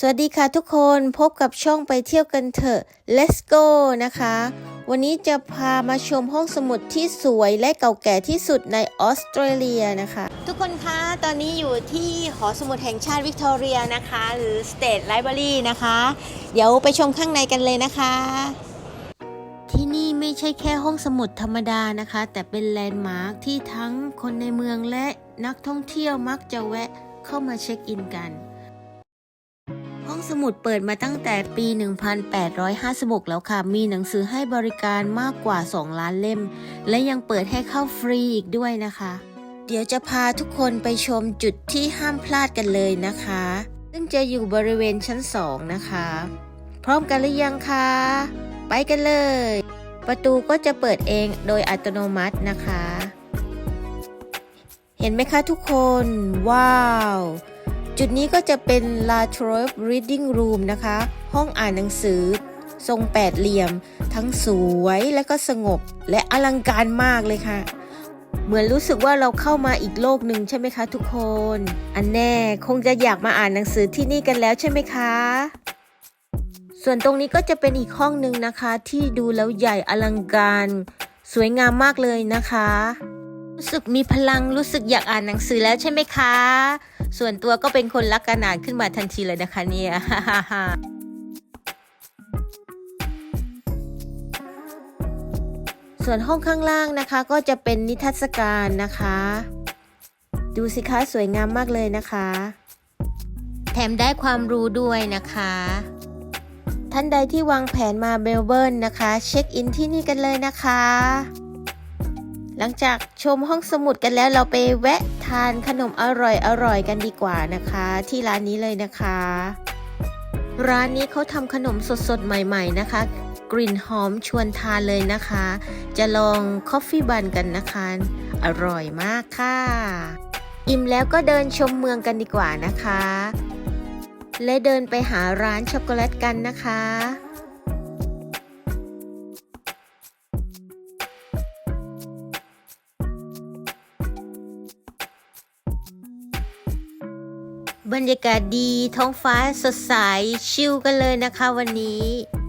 สวัสดีค่ะทุกคนพบกับช่องไปเที่ยวกันเถอะ Let's go นะคะ วันนี้จะพามาชมห้องสมุดที่สวยและเก่าแก่ที่สุดในออสเตรเลียนะคะ ทุกคนคะ ตอนนี้อยู่ที่หอสมุดแห่งชาติวิกตอเรียนะคะ หรือ State Library นะคะ เดี๋ยวไปชมข้างในกันเลยนะคะ ที่นี่ไม่ใช่แค่ห้องสมุดธรรมดานะคะ แต่เป็นแลนด์มาร์คที่ทั้งคนในเมืองและนักท่องเที่ยวมักจะแวะเข้ามาเช็คอินกัน สมุดเปิดมาตั้งแต่ปี 1856 แล้วค่ะ มีหนังสือให้บริการมากกว่า 2 ล้านเล่ม และยังเปิดให้เข้าฟรีอีกด้วยนะคะ เดี๋ยวจะพาทุกคนไปชมจุดที่ห้ามพลาดกันเลยนะคะ ซึ่งจะอยู่บริเวณชั้น 2 นะคะ พร้อมกันหรือยังคะ ไปกันเลย ประตูก็จะเปิดเองโดยอัตโนมัตินะคะ เห็นไหมคะทุกคน ว้าว จุดนี้ก็จะเป็น La Trobe Reading Room นะคะ ห้องอ่านหนังสือ ทรงแปดเหลี่ยม ทั้งสวยและก็สงบ และอลังการมากเลยค่ะ เหมือนรู้สึกว่าเราเข้ามาอีกโลกหนึ่งใช่ไหมคะทุกคน อันแน่คงจะอยากมาอ่านหนังสือที่นี่กันแล้วใช่ไหมคะ ส่วนตรงนี้ก็จะเป็นอีกห้องหนึ่งนะคะ ที่ดูแล้วใหญ่อลังการ สวยงามมากเลยนะคะ รู้สึกมีพลังรู้สึกอยากอ่านหนังสือแล้วใช่ไหมคะ ส่วนตัวก็เป็นคนรักการอ่านขึ้นมาทันทีเลยนะคะเนี่ยส่วนห้องข้างล่างนะคะก็จะเป็นนิทรรศการนะคะ ดูสิคะสวยงามมากเลยนะคะ แถมได้ความรู้ด้วยนะคะ ท่านใดที่วางแผนมาเบลเบิร์นนะคะ เช็คอินที่นี่กันเลยนะคะ หลังจากชมห้องสมุดกันแล้วเราไปแวะ ทานขนมอร่อยๆกันดีกว่านะคะ ที่ร้านนี้เลยนะคะ ร้านนี้เขาทำขนมสดๆ ใหม่ ๆ นะคะ กลิ่นหอมชวนทานเลยนะคะ จะลองคอฟฟี่บันกันนะคะ อร่อยมากค่ะ อิ่มแล้วก็เดินชมเมืองกันดีกว่านะคะ และเดินไปหาร้านช็อกโกแลตกันนะคะ บรรยากาศดีท้องฟ้าสดใสชิลกันเลยนะคะวันนี้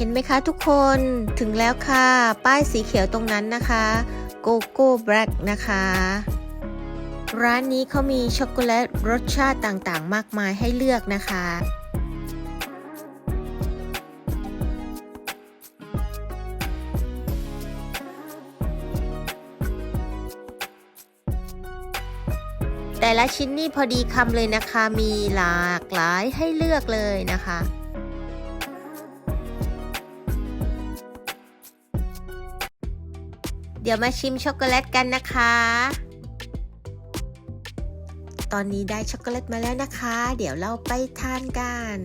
เห็นไหมคะทุกคนถึงแล้วค่ะ ป้ายสีเขียวตรงนั้นนะคะโกโก้แบล็กนะคะ ร้านนี้เขามีช็อกโกแลตรสชาติต่างๆ มากมายให้เลือกนะคะแต่ละชิ้นนี่พอดีคำเลยนะคะ มีหลากหลายให้เลือกเลยนะคะ ดี๋ยวมาชิมช็อกโกแลตกันนะคะ ตอนนี้ได้ช็อกโกแลตมาแล้วนะคะ เดี๋ยวเราไปทานกัน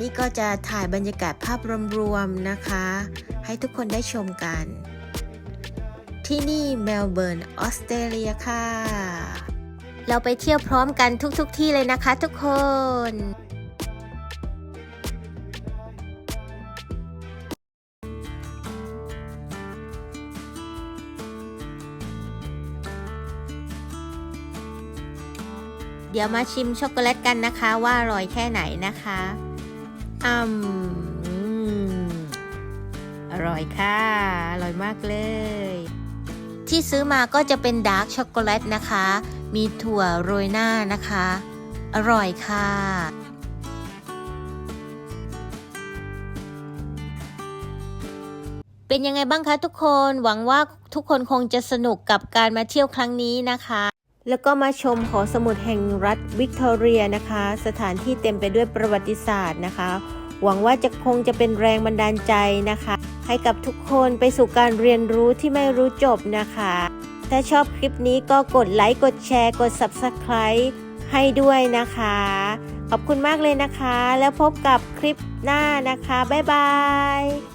นี่ก็จะถ่ายบรรยากาศภาพรวมๆนะคะ ให้ทุกคนได้ชมกัน ที่นี่เมลเบิร์นออสเตรเลียค่ะ เราไปเที่ยวพร้อมกันทุกๆทที่เลยนะคะทุกคน เดี๋ยวมาชิมช็อกโกแลตกันนะคะว่าอร่อยแค่ไหนนะคะอืมอร่อยค่ะ อร่อยมากเลย ที่ซื้อมาก็จะเป็นดาร์กช็อกโกแลตนะคะ มีถั่วโรยหน้านะคะ อร่อยค่ะเป็นยังไงบ้างคะทุกคน หวังว่าทุกคนคงจะสนุกกับการมาเที่ยวครั้งนี้นะคะ แล้วก็มาชมหอสมุดแห่งรัฐวิกตอเรียนะคะ สถานที่เต็มไปด้วยประวัติศาสตร์นะคะ หวังว่าจะคงจะเป็นแรงบันดาลใจนะคะ ให้กับทุกคนไปสู่การเรียนรู้ที่ไม่รู้จบนะคะ ถ้าชอบคลิปนี้ก็กดไลค์กดแชร์กด Subscribe ใให้ด้วยนะคะ ขอบคุณมากเลยนะคะ แล้วพบกับคลิปหน้านะคะ บ๊ายบาย